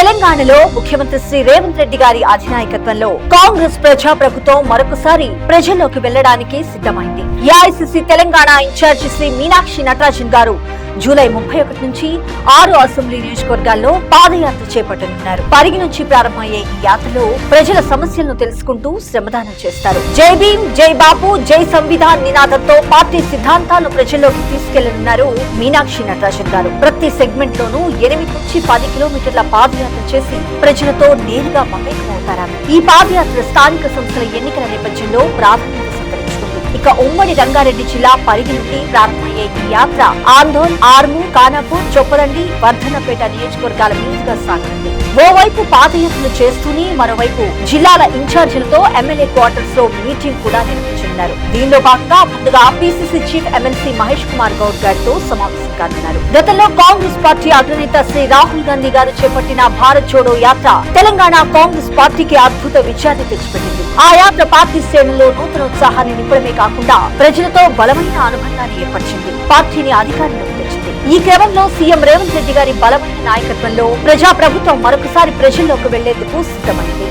తెలంగాణలో ముఖ్యమంత్రి శ్రీ రేవంత్ రెడ్డి గారి అధినాయకత్వంలో కాంగ్రెస్ ప్రజా ప్రభుత్వం మరొకసారి ప్రజల్లోకి వెళ్ళడానికి సిద్ధమైంది. ఏఐసిసి తెలంగాణ ఇన్ఛార్జి శ్రీ మీనాక్షి నటరాజన్ గారు జూలై ముప్పై ఒకటి నుంచి ఆరు అసెంబ్లీ నియోజకవర్గాల్లో పాదయాత్ర చేపట్టనున్నారు. పరిగి నుంచి ప్రారంభమయ్యే ఈ యాత్రలో ప్రజల సమస్యలను తెలుసుకుంటూ శ్రమదానం చేస్తారు. జై భీమ్ జై బాపు జై సంవిధాన్ నినాదంతో పార్టీ సిద్ధాంతాలను ప్రజల్లోకి తీసుకెళ్ళనున్నారు మీనాక్షి నటరాజన్ గారు. ప్రతి సెగ్మెంట్ లోనూ ఎనిమిది నుంచి పది కిలోమీటర్ల పాదయాత్ర చేసి ప్రజలతో నేరుగా మమేకమవుతారు ఈ పాదయాత్ర స్థానిక సంస్థల ఎన్నికల నేపథ్యంలో ప్రాధాన్యత ఇక ఉమ్మడి రంగారెడ్డి జిల్లా పరిధి నుండి ప్రారంభమయ్యే ఈ యాత్ర ఆందోళ్ ఆర్ము కానాపూర్ చొప్పదండి వర్ధనపేట నియోజకవర్గాల మీదుగా సాగింది. ఓవైపు పాదయాత్రలు చేస్తూనే మరోవైపు జిల్లాల ఇన్ఛార్జీలతో ఎమ్మెల్యే క్వార్టర్స్లో మీటింగ్ కూడా నిర్వహించనున్నారు. దీనిలో భాగంగా ముందుగా PCC chief MLC Mahesh Kumar Goud గారితో సమావేశం కానున్నారు గతంలో కాంగ్రెస్ పార్టీ అగ్రనేత శ్రీ రాహుల్ గాంధీ గారు చేపట్టిన భారత్ జోడో యాత్ర తెలంగాణ కాంగ్రెస్ పార్టీకి అద్భుత విజయాన్ని తెచ్చిపెట్టింది. ఆ యాత్ర పార్టీ శ్రేణుల్లో నూతన ఉత్సాహాన్ని నింపడమే కాకుండా ప్రజలతో బలమైన అనుబంధాన్ని ఏర్పరిచింది. పార్టీని అధికారంలోకి తెచ్చింది. ఈ క్రమంలో సీఎం రేవంత్ రెడ్డి గారి బలమైన నాయకత్వంలో ప్రజా ప్రభుత్వం మరొకసారి ప్రజల్లోకి వెళ్ళేందుకు సిద్ధమైంది.